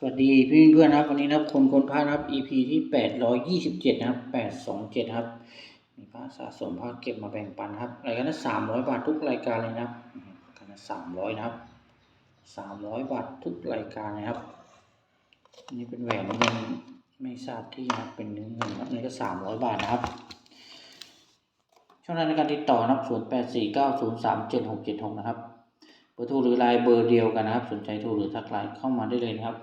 สวัสดีพี่เพื่อนครับ วันนี้นะครับคนคนพระครับ EP ที่แปดร้อยยี่สิบเจ็ดนะครับแปดสองเจ็ดครับ มีพระสะสมพระเก็บมาแบ่งปันครับรายการละสามร้อยบาททุกรายการเลยนะครับรายการละสามร้อยนะครับสามร้อยบาททุกรายการนะครับอันนี้เป็นแหวนเงินไม่ทราบที่นะครับเป็นเนื้อเงินนะครับนี่ก็สามร้อยบาทนะครับช่องทางในการติดต่อนะครับศูนย์แปดสี่เก้าศูนย์สามเจ็ดหกเจ็ดหกนะครับเบอร์โทรหรือไลน์เบอร์เดียวกันนะครับ สนใจโทรหรือทักไลน์เข้ามาได้เลยนะครับ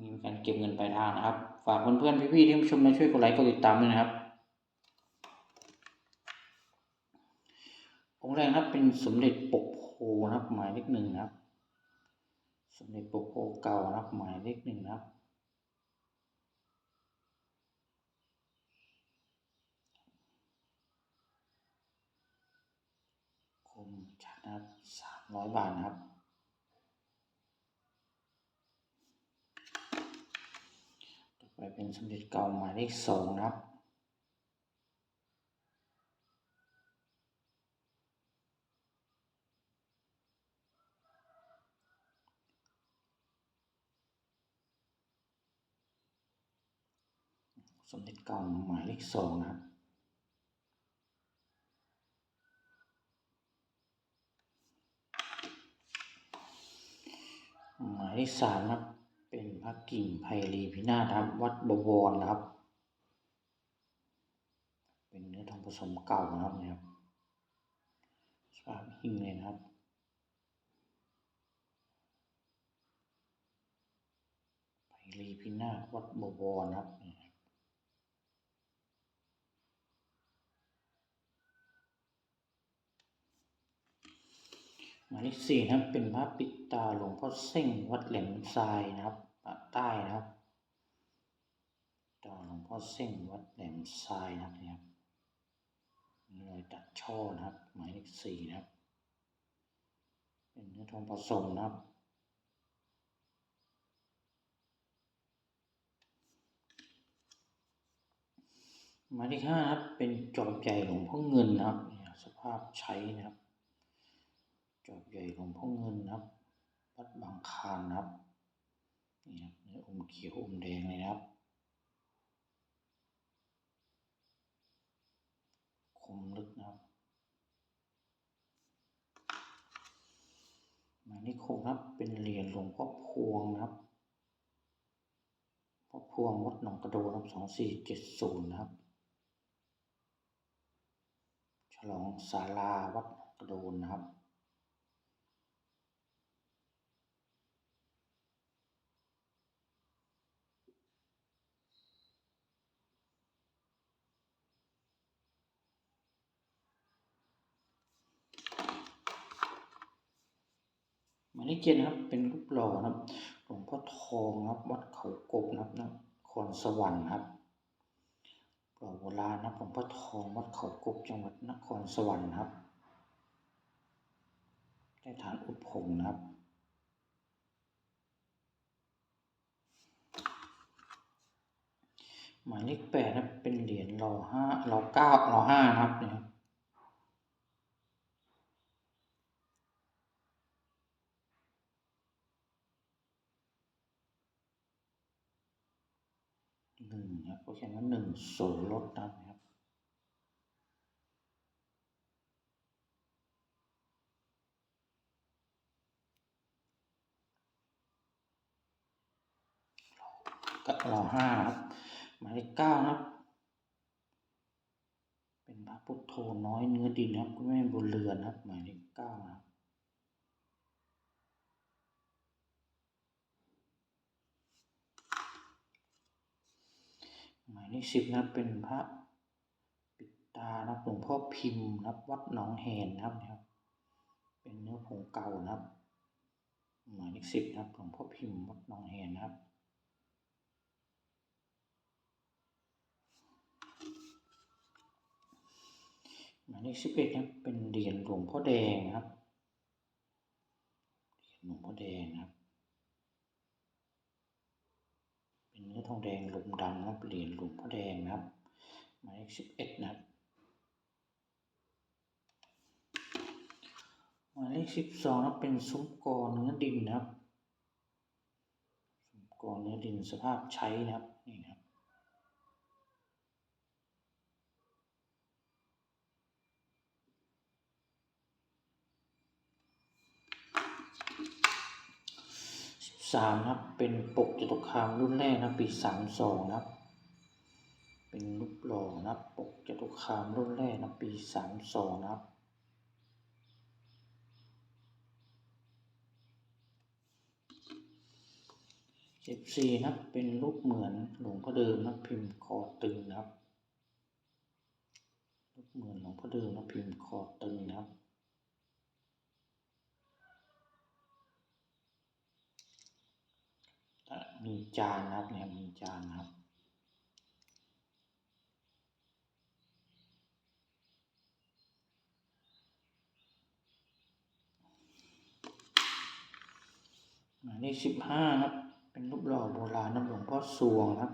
มีการเก็บเงินปลายทางนะครับ ฝากเพื่อนๆพี่ๆที่ชมมาช่วยกดไลค์กดติดตามด้วยนะครับองค์แรกนะครับเป็นสมเด็จปกโพนะครับ หมายเลขหนึ่งนะครับ สมเด็จปกโพเก่านะครับ หมายเลขหนึ่งนะครับคมชัดนะครับสามร้อยบาทนะครับ ไปเป็นสมเด็จเก่าหมายเลขสองนะครับสมเด็จเก่าหมายเลขสองนะครับ หมายเลขสามนะครับ เป็นพระกิ่งไพรีพินาศครับ วัดบวรนะครับ เป็นเนื้อทองผสมเก่านะครับนี่ยครับสภาพหิ้งเลยนะครับไพรีพินาศวัดบวรนะครับเนี่ย หมายเลขสี่นะครับเป็นพระปิดตาหลวงพ่อเส้งวัดแหลมทรายนะครับปากใต้นะครับตาหลวงพ่อเส้งวัดแหลมทรายนะครับเนี่ยครับรอยตัดช่อนะครับ หมายเลขสี่นะครับ เป็นเนื้อทองผสมนะครับหมายเลขห้านะครับเป็นจอบใหญ่หลวงพ่อเงินนะครับเนี่ยสภาพใช้นะครับ จอบใหญ่หลวงพ่อเงินนะครับวัดบางคานนะครับนี่ครับเนื้ออมเขียวอมแดงเลยนะครับ คมลึกนะครับมายเลขหกนะครับเป็นเหรียญหลวงพ่อพวงนะครับพ่อพวงวัดหนองกระโดนะครับสองสี่เจ็ดศูนย์นะครับ ฉลองศาลาวัดหนองกระโดนนะครับ หมายเลขเจ็ดนะครับ เป็นรูปหล่อนะครับหลวงพ่อทองนะครับวัดเขากบนะครับนครสวรรค์ครับหล่อโบราณนะครับหลวงพ่อทองวัดเขากบจังหวัดนครสวรรค์ครับได้ฐานอุดผงนะครับหมายเลขแปดนะครับเป็นเหรียญรอห้ารอเก้ารอห้านะครับเนี่ย หนึ่งครับเพราะฉะนั้นหนึ่งโสลดนะครับกับรอห้าครับหมายเลขเก้าครับ เป็นพระพุทโธน้อยเนื้อดินครับคุณแม่บุญเรือนครับหมายเลขเก้าครับ หมายเลขสิบนะครับเป็นพระปิดตานะครับหลวงพ่อพิมพ์นะครับ วัดหนองแหนนะครับนะครับ เป็นเนื้อผงเก่านะครับหมายเลขสิบนะครับหลวงพ่อพิมพ์วัดหนองแหนนะครับหมายเลขสิบเอ็ดนะครับเป็นเหรียญหลวงพ่อแดงนะครับเหรียญหลวงพ่อแดงนะครับ เป็นเนื้อทองแดงลมดำนะครับ เหรียญหลวงพ่อแดงนะครับหมายเลขสิบเอ็ดนะครับหมายเลขสิบสองนะครับเป็นซุ้มกอเนื้อดินนะครับซุ้มกกรเนื้อดินสภาพใช้นะครับนี่นะครับสิบสามนะครับเป็นปกจตุคามรุ่นแรกนะปีสามสองนะครับ เป็นรูปหล่อนะปกจตุคามรุ่นแรกนะปีสามสองนะครับสิบสี่นะครับเป็นรูปเหมือนหลวงพ่อเดิมนะพิมพ์คอตึงนะครับรูปเหมือนหลวงพ่อเดิมนะพิมพ์คอตึงนะครับมีจานนะครับเนี่ยมีจานนะครับ หมายเลขสิบห้าครับ เป็นรูปหล่อโบราณนะหลวงพ่อสวงครับ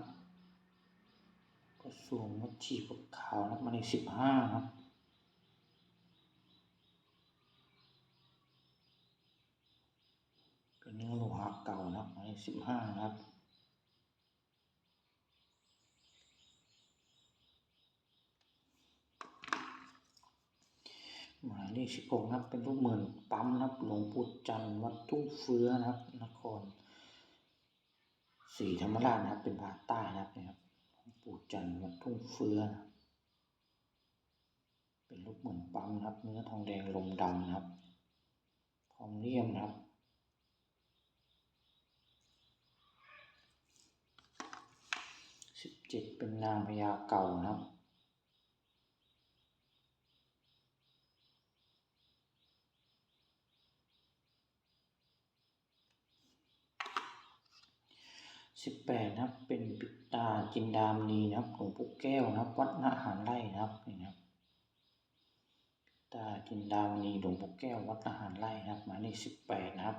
พ่อสวงวัดชีพขาวนะครับหมายเลขสิบห้าครับเป็นเนื้อโลหะเก่านะครับหมายเลขสิบห้าครับ หมายเลขสิบหกนะครับ เป็นรูปเหมือนปั๊มนะครับ หลวงปู่จันทร์วัดทุ่งเฟื้อนะครับ นครศรีธรรมราชนะครับ เป็นภาคใต้นะครับเนี่ยครับหลวงปู่จันทร์วัดทุ่งเฟื้อนะเป็นรูปเหมือนปั๊มนะครับ เนื้อทองแดงลมดำนะครับพร้อมเลี่ยมนะครับสิบเจ็ดเป็นนางพญาเก่านะครับ แปดนะครับ เป็นปิดตาจินดามณีนะครับหลวงปู่แก้วนะครับ วัดนาหารไร่นะครับนี่นะครับปิตาจินดามณีหลวงปู่แก้ววัดนาหารไร่นะครับ หมายเลขสิบแปดนะครับ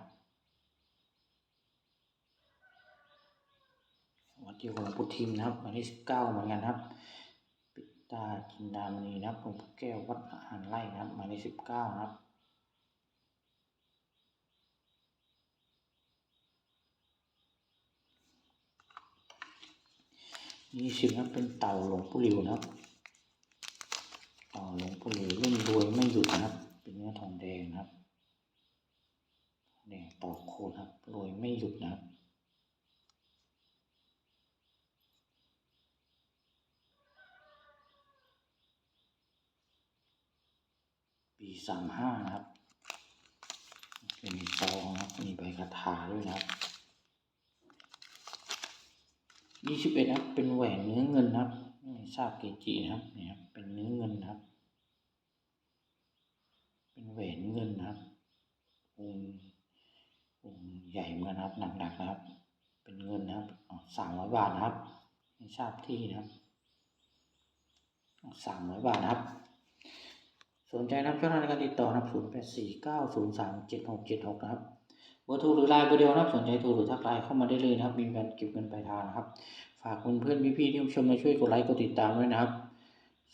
วัดเดียวกับหลวงปู่ทิมนะครับ หมายเลขสิบเก้าเหมือนกันครับ ปิดตาจินดามณีนะครับหลวงปู่แก้ววัดนาหารไร่นะครับ หมายเลขสิบเก้านะครับ ยี่สิบนะครับเป็นเต่าหลวงปู่หลิวนะครับ เต่าหลวงปู่หลิวรุ่นรวยไม่หยุดนะครับ เป็นเนื้อทองแดงนะครับแดงต่อโคนครับรวยไม่หยุดนะครับปีสามห้านะครับเป็นซองนะครับ มีใบคาถาด้วยนะครับ ยี่สิบเอ็ดครับ เป็นแหวนเนื้อเงินครับไม่ทราบเกจินะครับเนี่ยครับ เป็นเนื้อเงินครับ เป็นแหวนเงินครับองค์องค์ใหญ่เหมือนกันครับ หนักๆนะครับ เป็นเงินนะครับสามร้อยบาทนะครับไม่ทราบที่นะครับสามร้อยบาทครับ สนใจนะครับช่องทางการติดต่อนะครับศูนย์แปดสี่เก้าศูนย์สามเจ็ดหกเจ็ดหกนะครับ บอร์โทรหรือไลน์เบอร์เดียวนะครับสนใจโทรหรือทักไลน์เข้ามาได้เลยนะครับมีการเก็บเงินปลายทางนะครับ ฝากเพื่อนๆพี่ๆที่ชมมาช่วยกดไลค์กดติดตามด้วยนะครับ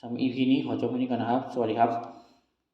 สำหรับ EP นี้ขอจบไว้นี้ก่อนนะครับ สวัสดีครับ